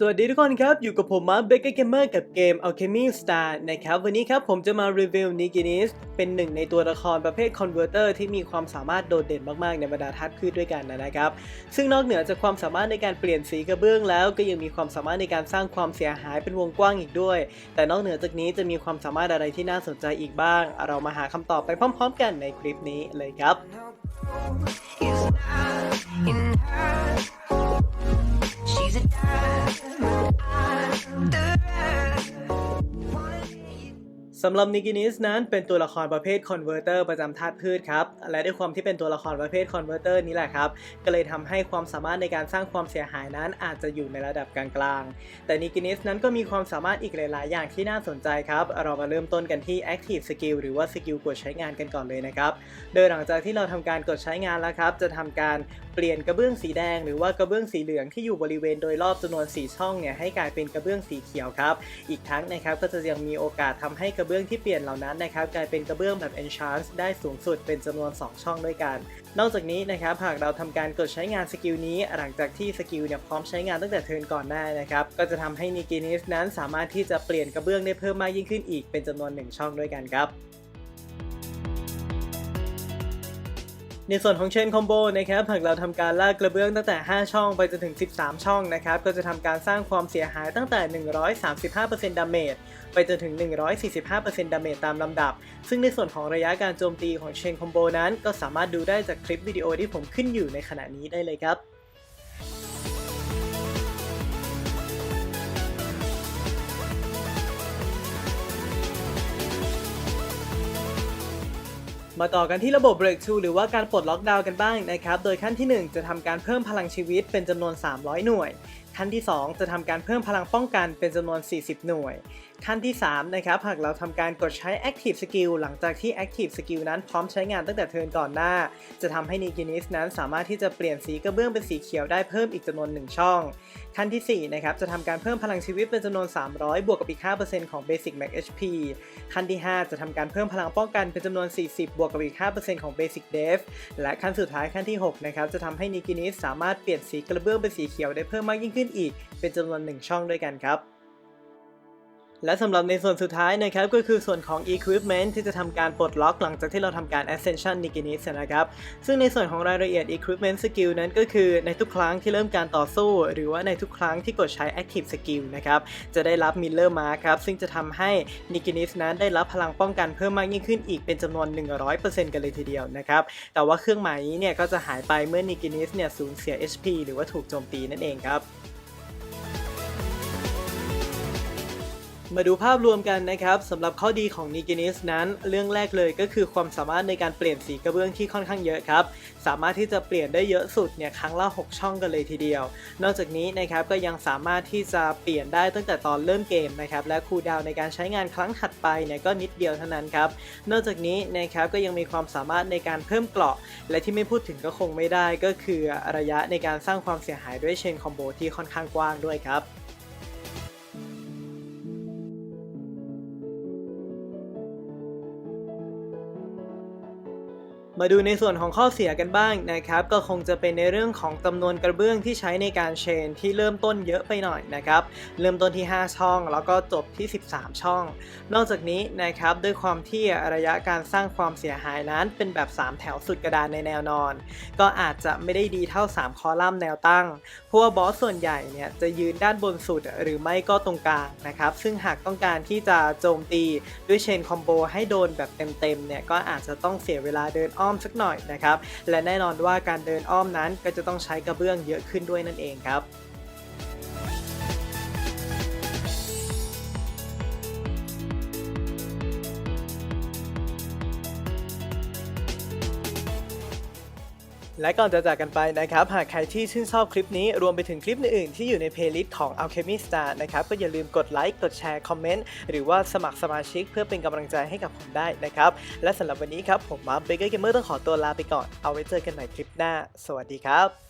สวัสดีทุกคนครับ อยู่กับผมมาร์คเบเกอร์เกมเมอร์กับเกม Alchemy Star นะครับ วันนี้ครับผมจะมารีวิวนิกินิสเป็นหนึ่งในตัวละครประเภท Converter ที่มีความสามารถโดดเด่นมากๆ ในบรรดาธาตุพืชด้วยกันนะครับ ซึ่งนอกเหนือจากความสามารถในการเปลี่ยนสีกระเบื้องแล้ว ก็ยังมีความสามารถในการสร้างความเสียหายเป็นวงกว้างอีกด้วย แต่นอกเหนือจากนี้จะมีความสามารถอะไรที่น่าสนใจอีกบ้าง เรามาหาคำตอบไปพร้อม ๆ กันในคลิปนี้เลยครับ สำหรับนิกินิสนั้นเป็นตัวละครประเภทคอนเวอร์เตอร์ประจำธาตุพืชครับ และด้วยความที่เป็นตัวละครประเภทคอนเวอร์เตอร์นี้แหละครับ ก็เลยทำให้ความสามารถในการสร้างความเสียหายนั้นอาจจะอยู่ในระดับกลางๆ แต่นิกินิสนั้นก็มีความสามารถอีกหลาย ๆ อย่างที่น่าสนใจครับ เรามาเริ่มต้นกันที่ Active Skill หรือว่าสกิลกดใช้งานกันก่อนเลยนะครับ โดยหลังจากที่เราทำการกดใช้งานแล้วครับ จะทำการเปลี่ยนกระเบื้องสีแดง หรือว่ากระเบื้องสีเหลืองที่อยู่บริเวณโดยรอบจำนวน 4 ช่องเนี่ยให้กลายเป็นกระเบื้องสีเขียวครับ อีกทั้งนะครับก็จะยังมีโอกาสทำให้กระเบื้องที่เปลี่ยนเหล่านั้นนะครับกลายเป็นกระเบื้องแบบ enchant ได้สูงสุดเป็นจำนวน 2 ช่องด้วยกัน นอกจากนี้นะครับหากเราทำการกดใช้งานสกิลนี้หลังจากที่สกิลเนี่ยพร้อมใช้งานตั้งแต่เทิร์นก่อนหน้านะครับก็จะทำให้นิกินิสนั้นสามารถที่จะเปลี่ยนกระเบื้องได้เพิ่มมากยิ่งขึ้นอีกเป็นจำนวน 1 ช่องด้วยกันครับ ในส่วนของเชนคอมโบนะครับหากเราทำการลากกระเบื้องตั้งแต่ 5 ช่องไปจนถึง 13 ช่องนะครับก็จะทำการสร้างความเสียหายตั้งแต่ 135%ดาเมจไปจนถึง 145%ดาเมจตามลำดับ ซึ่งในส่วนของระยะการโจมตีของเชนคอมโบนั้น ก็สามารถดูได้จากคลิปวิดีโอที่ผมขึ้นอยู่ในขณะนี้ได้เลยครับ มาต่อกันที่ระบบ Breakthrough หรือว่าการปลดล็อกดาวน์กันบ้างนะครับ โดยขั้นที่ 1 จะทำการเพิ่มพลังชีวิตเป็นจำนวน 300 หน่วย ขั้นที่ 2 จะทำการเพิ่มพลังป้องกันเป็นจำนวน 40 หน่วย ขั้นที่ 3 นะครับ หากเราทำการกดใช้ Active Skill หลังจากที่ Active Skill นั้นพร้อมใช้งานตั้งแต่เทิร์นก่อนหน้า จะทำให้นิกินิสนั้นสามารถที่จะเปลี่ยนสีกระเบื้องเป็นสีเขียวได้เพิ่มอีกจำนวน 1 ช่อง ขั้นที่ 4 นะครับ จะทำการเพิ่มพลังชีวิตเป็นจำนวน 300 บวกกับอีก 5%ของ Basic Max HP ขั้นที่ 5 จะทำการเพิ่มพลังป้องกันเป็นจำนวน 40 บวกกับอีก 5%ของ Basic Def และขั้นสุดท้ายขั้นที่ 6 นะครับ จะทำให้นิกินิสสามารถเปลี่ยนสีกระเบื้องเป็นสีเขียวได้เพิ่มมากยิ่งขึ้นอีก เป็นจำนวน 1 ช่องด้วยกันครับ และสำหรับในส่วนสุดท้ายนะครับก็คือส่วนของ Equipment ที่จะทำการปลดล็อกหลังจากที่เราทำการ Ascension n i g i n i s นะครับ ซึ่งในส่วนของรายละเอียด Equipment Skill นั้นก็คือในทุกครั้งที่เริ่มการต่อสู้ หรือว่าในทุกครั้งที่กดใช้ Active Skill นะครับจะได้รับ Miller Mark ครับซึ่งจะทำให้ n i g i n i s นั้นได้รับพลังป้องกันเพิ่มมากยิ่งขึ้นอีกเป็นจำนวน 100%กันเลยทีเดียวนะครับแต่ว่าเครื่องหมายนี้เนี่ยก็จะหายไปเมื่อ n i g i n i s เนี่ยสูญเสีย HP หรือว่าถูกโจมตีนั่นเองครับ มาดูภาพรวมกันนะครับสำหรับข้อดีของนิกินิสนั้น เรื่องแรกเลยก็คือความสามารถในการเปลี่ยนสีกระเบื้องที่ค่อนข้างเยอะครับ สามารถที่จะเปลี่ยนได้เยอะสุดเนี่ยครั้งละ 6 ช่องกันเลยทีเดียว นอกจากนี้นะครับก็ยังสามารถที่จะเปลี่ยนได้ตั้งแต่ตอนเริ่มเกมนะครับและคูลดาวในการใช้งานครั้งถัดไปเนี่ยก็นิดเดียวเท่านั้นครับนอกจากนี้นะครับก็ยังมีความสามารถในการเพิ่มเกราะ และที่ไม่พูดถึงก็คงไม่ได้ ก็คือระยะในการสร้างความเสียหายด้วยเชนคอมโบที่ค่อนข้างกว้างด้วยครับ มาดูในส่วนของข้อเสียกันบ้างนะครับ ก็คงจะเป็นในเรื่องของจำนวนกระเบื้องที่ใช้ในการเชนที่เริ่มต้นเยอะไปหน่อยนะครับ เริ่มต้นที่ 5 ช่อง แล้วก็จบที่ 13 ช่อง นอกจากนี้นะครับด้วยความที่ระยะการสร้างความเสียหายนั้นเป็นแบบ 3 แถวสุดกระดานในแนวนอน ก็อาจจะไม่ได้ดีเท่า 3 คอลัมน์แนวตั้ง เพราะว่าบอสส่วนใหญ่เนี่ยจะยืนด้านบนสุดหรือไม่ก็ตรงกลางนะครับ ซึ่งหากต้องการที่จะโจมตีด้วยเชนคอมโบให้โดนแบบเต็มๆเนี่ยก็อาจจะต้องเสียเวลาเดินอ้ออ้อมสักหน่อยนะครับ และแน่นอนว่าการเดินอ้อมนั้นก็จะต้องใช้กระเบื้องเยอะขึ้นด้วยนั่นเองครับ และก่อนจะจากกันไปนะครับ หากใครที่ชื่นชอบคลิปนี้รวมไปถึงคลิปอื่นๆที่อยู่ในเพลย์ลิสต์ของ Alchemy Star นะครับ ก็อย่าลืมกดไลค์ กดแชร์ คอมเมนต์ หรือว่าสมัครสมาชิกเพื่อเป็นกำลังใจให้กับผมได้นะครับ และสำหรับวันนี้ครับ ผมมาร์คเบเกอร์เกมเมอร์ต้องขอตัวลาไปก่อน เอาไว้เจอกันใหม่คลิปหน้า สวัสดีครับ